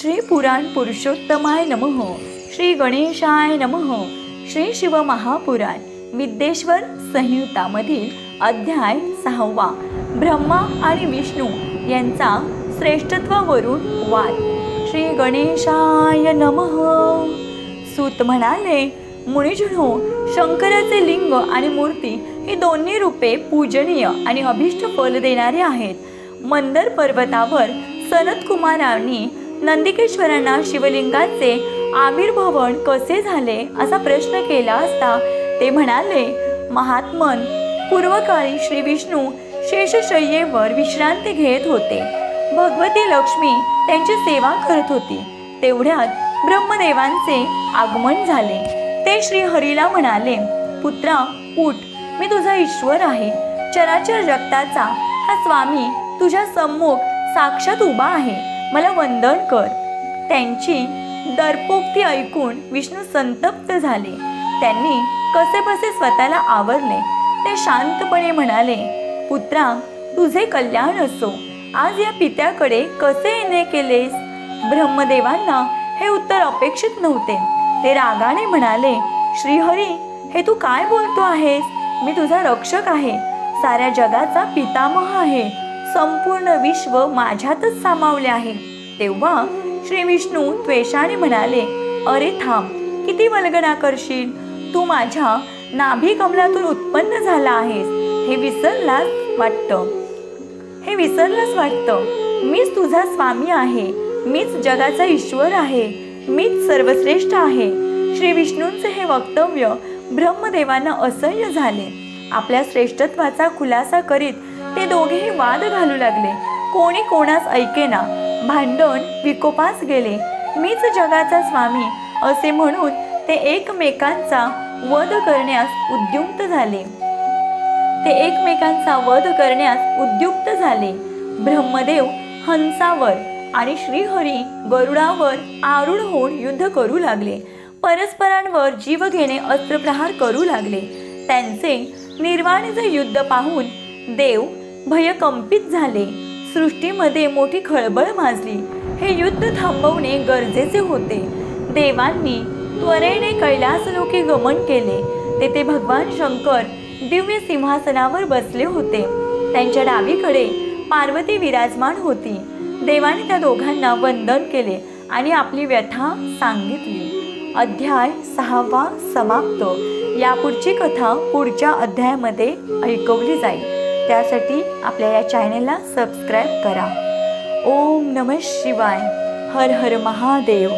श्री पुराण पुरुषोत्तमाय नमः. श्री गणेशाय नमः. श्री शिव महापुराण विद्येश्वर संहितामधील अध्याय सहावा. ब्रह्मा आणि विष्णू यांचा श्रेष्ठत्वावरून वाद. श्री गणेशाय नमः. सूत म्हणाले मुनिजनो शंकराचे लिंग आणि मूर्ती ही दोन्ही रूपे पूजनीय आणि अभिष्ट फल देणारे आहेत. मंदर पर्वतावर सनत कुमारांनी नंदिकेश्वरांना शिवलिंगाचे आविर्भवन कसे झाले असा प्रश्न केला असता ते म्हणाले महात्मन पूर्वकाळी श्री विष्णू शेषशय्येवर विश्रांती घेत होते. भगवती लक्ष्मी त्यांची सेवा करत होती. तेवढ्यात ब्रह्मदेवांचे आगमन झाले. ते श्री हरीला म्हणाले पुत्रा उठ. मी तुझा ईश्वर आहे. चराचर जगताचा हा स्वामी तुझ्या सम्मुख साक्षात उभा आहे. मला वंदन कर. त्यांची दर्पोक्ती ऐकून विष्णू संतप्त झाले. त्यांनी कसेबसे स्वतःला आवरले? ते शांतपणे म्हणाले पुत्रा तुझे कल्याण असो. आज या पित्याकडे कसे येणे केलेस? ब्रह्मदेवांना हे उत्तर अपेक्षित नव्हते. ते रागाने म्हणाले श्रीहरी हे तू काय बोलतो आहेस? मी तुझा रक्षक आहे. साऱ्या जगाचा पितामह आहे. संपूर्ण विश्व माझ्यातच सामावले आहे. तेव्हा श्री विष्णू त्वेषाने म्हणाले अरे थांब किती वल्गना करशील? तू माझ्या नाभी कमलातून उत्पन्न झाला आहेस. हे विसरलास वाटतं. हे विसरलास वाटतं. मीच तुझा स्वामी आहे. मीच जगाचा ईश्वर आहे. मीच सर्वश्रेष्ठ आहे. श्री विष्णूंचे हे वक्तव्य ब्रह्मदेवांना असह्य झाले. आपल्या श्रेष्ठत्वाचा खुलासा करीत ते दोघेही वाद घालू लागले. कोणी कोणास ऐकेना भांडण विकोपास गेले. मीच जगाचा स्वामी असे म्हणून ते एकमेकांचा वध करण्यास उद्युक्त झाले. ते एकमेकांचा वध करण्यास उद्युक्त झाले. ब्रह्मदेव हंसावर आणि श्रीहरी गरुडावर आरूढ होऊन युद्ध करू लागले. परस्परांवर जीव घेणे अस्त्रप्रहार करू लागले. त्यांचे निर्वाणीचे युद्ध पाहून देव भयकंपित झाले. सृष्टीमध्ये मोठी खळबळ माजली. हे युद्ध थांबवणे गरजेचे होते. देवांनी त्वरेने कैलासलोकी गमन केले. तेथे भगवान शंकर दिव्य सिंहासनावर बसले होते. त्यांच्या डावीकडे पार्वती विराजमान होती. देवाने त्या दोघांना वंदन केले आणि आपली व्यथा सांगितली. अध्याय सहावा समाप्त. यापुढची कथा पुढच्या अध्यायामध्ये ऐकवली जाईल. त्यासाठी आपल्या या चॅनेलला सबस्क्राईब करा. ओम नम शिवाय. हर हर महादेव.